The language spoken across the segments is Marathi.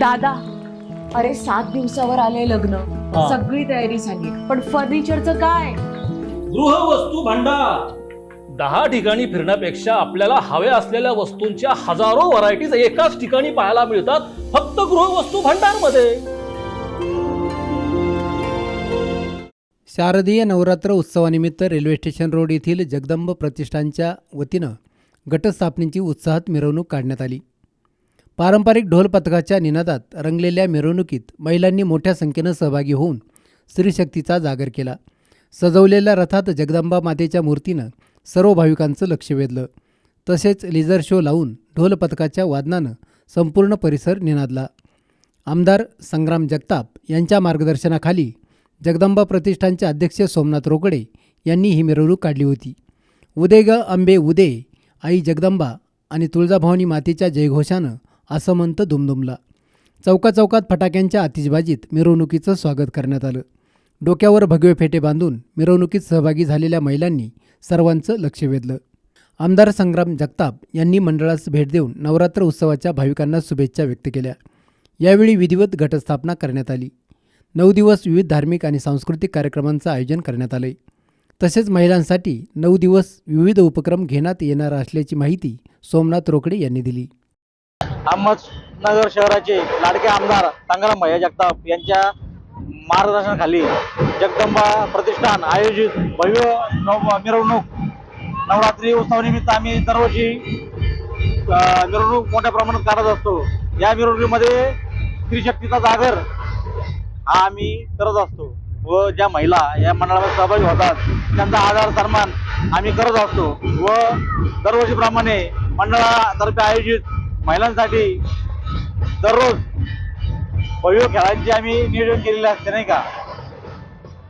दादा अरे सात दिवसावर आले लग्न. हा. सगळी तयारी झाली. पण फर्निचरचं काय? गृहवस्तू भांडार. दहा ठिकाणी फिरण्यापेक्षा आपल्याला हव्या असलेल्या वस्तूंच्या हजारो व्हरायटीज एकाच ठिकाणी पाहायला मिळतात फक्त गृहवस्तू भांडारमध्ये शारदीय नवरात्र उत्सवानिमित्त रेल्वे स्टेशन रोड येथील जगदंब प्रतिष्ठानच्या वतीनं घटस्थापनेची उत्साहात मिरवणूक काढण्यात आली. पारंपरिक ढोल पथकाच्या निनादात रंगलेल्या मिरवणुकीत महिलांनी मोठ्या संख्येनं सहभागी होऊन स्त्रीशक्तीचा जागर केला. सजवलेल्या रथात जगदंबा मातेच्या मूर्तीनं सर्व भाविकांचं लक्ष वेधलं. तसेच लेझर शो लावून ढोल पथकाच्या वादनानं संपूर्ण परिसर निनादला. आमदार संग्राम जगताप यांच्या मार्गदर्शनाखाली जगदंबा प्रतिष्ठानचे अध्यक्ष सोमनाथ रोकडे यांनी ही मिरवणूक काढली होती. उदे ग अंबे उदे आई जगदंबा आणि तुळजाभवानी मातेच्या जयघोषानं असमंत दुमदुमला. चौकाचौकात फटाक्यांच्या आतिषबाजीत मिरवणुकीचं स्वागत करण्यात आलं. डोक्यावर भगवे फेटे बांधून मिरवणुकीत सहभागी झालेल्या महिलांनी सर्वांचं लक्ष वेधलं. आमदार संग्राम जगताप यांनी मंडळास भेट देऊन नवरात्र उत्सवाच्या भाविकांना शुभेच्छा व्यक्त केल्या. यावेळी विधिवत घटस्थापना करण्यात आली. नऊ दिवस विविध धार्मिक आणि सांस्कृतिक कार्यक्रमांचं आयोजन करण्यात आले तसेच महिलांसाठी नऊ दिवस विविध उपक्रम घेण्यात येणार असल्याची माहिती सोमनाथ रोकडे यांनी दिली. अहमदनगर शहराचे लाडके आमदार संग्राम भैया जगताप यांच्या मार्गदर्शनाखाली जगदंबा प्रतिष्ठान आयोजित भव्य नव मिरवणूक नवरात्री उत्सवानिमित्त आम्ही दरवर्षी मिरवणूक मोठ्या प्रमाणात काढत असतो. या मिरवणुकीमध्ये स्त्रीशक्तीचा जागर हा आम्ही करत असतो व ज्या महिला या मंडळामध्ये सहभागी होतात त्यांचा आदर सन्मान आम्ही करत असतो व दरवर्षीप्रमाणे मंडळातर्फे आयोजित महिलांसाठी दररोज भव्य खेळांची आम्ही नियोजन केलेले असते नाही का?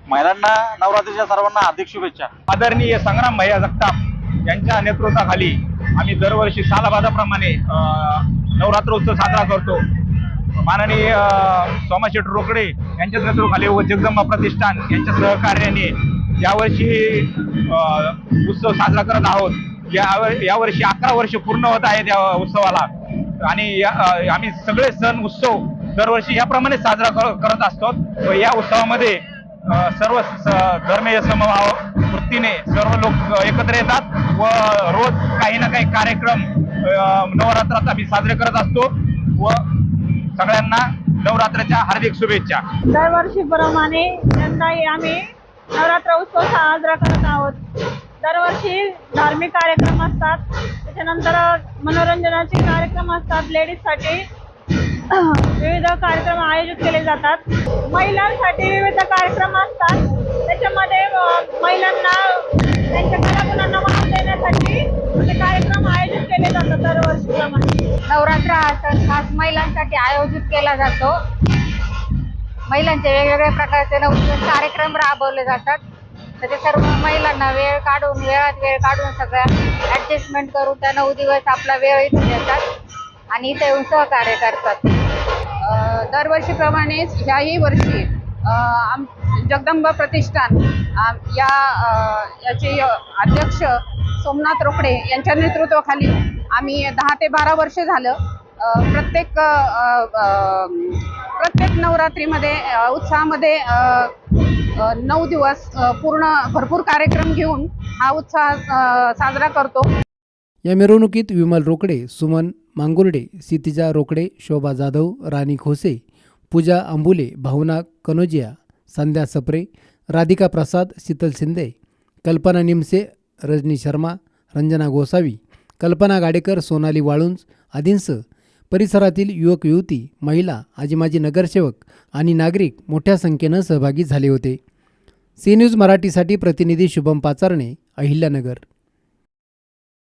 महिलांना नवरात्रीच्या सर्वांना हार्दिक शुभेच्छा. आदरणीय संग्राम भैया जगताप यांच्या नेतृत्वाखाली आम्ही दरवर्षी सालाबादाप्रमाणे अं, नवरात्र उत्सव साजरा करतो. माननीय अं, सोमाशेठ रोकडे यांच्या नेतृत्वाखाली व जगदंबा प्रतिष्ठान यांच्या सहकार्याने यावर्षी अं, उत्सव साजरा करत आहोत. यावर्षी अकरा वर्ष पूर्ण होत आहेत या उत्सवाला. आणि या आम्ही सगळे सण उत्सव दरवर्षी याप्रमाणे साजरा करत असतो. व या उत्सवामध्ये सर्व धर्मीय समभाव वृत्तीने सर्व लोक एकत्र येतात व रोज काही ना काही कार्यक्रम नवरात्रात आम्ही साजरे करत असतो व सगळ्यांना नवरात्राच्या हार्दिक शुभेच्छा. दरवर्षीप्रमाणे यंदाही आम्ही नवरात्र उत्सव साजरा करत आहोत. दरवर्षी धार्मिक कार्यक्रम असतात. त्याच्यानंतर मनोरंजनाचे कार्यक्रम असतात. लेडीजसाठी विविध कार्यक्रम आयोजित केले जातात. महिलांसाठी विविध कार्यक्रम असतात. त्याच्यामध्ये महिलांना त्यांच्या कलागुणांना मान देण्यासाठी कार्यक्रम आयोजित केले जातात दरवर्षीप्रमाणे. नवरात्र हा सण खास महिलांसाठी आयोजित केला जातो. महिलांचे वेगवेगळ्या प्रकारचे नवनवीन कार्यक्रम राबवले जातात. तर ते सर्व महिलांना वेळ काढून वेळात वेळ काढून सगळ्या ॲडजस्टमेंट करून त्या नऊ दिवस आपला वेळ इथून देतात आणि इथे येऊन सहकार्य करतात. दरवर्षीप्रमाणेच ह्याही वर्षी आम जगदंबा प्रतिष्ठान आम- या याचे अध्यक्ष सोमनाथ रोकडे यांच्या नेतृत्वाखाली आम्ही दहा ते बारा वर्ष झालं. प्रत्येक प्रत्येक नवरात्रीमध्ये उत्साहामध्ये नऊ दिवस पूर्ण भरपूर कार्यक्रम घेऊन हा उत्साह साजरा करतो. या मिरवणुकीत विमल रोकडे सुमन मांगुर्डे सितिजा रोकडे शोभा जाधव राणी खोसे पूजा अंबुले भावना कनोजिया संध्या सप्रे राधिका प्रसाद शीतल शिंदे कल्पना निमसे रजनी शर्मा रंजना गोसावी कल्पना गाडेकर सोनाली वाळुंज आदींसह परिसरातील युवक युवती महिला आजी माजी नगरसेवक आणि नागरिक मोठ्या संख्येनं सहभागी झाले होते. सी न्यूज मराठीसाठी प्रतिनिधी शुभम पाचारणे अहिल्यानगर.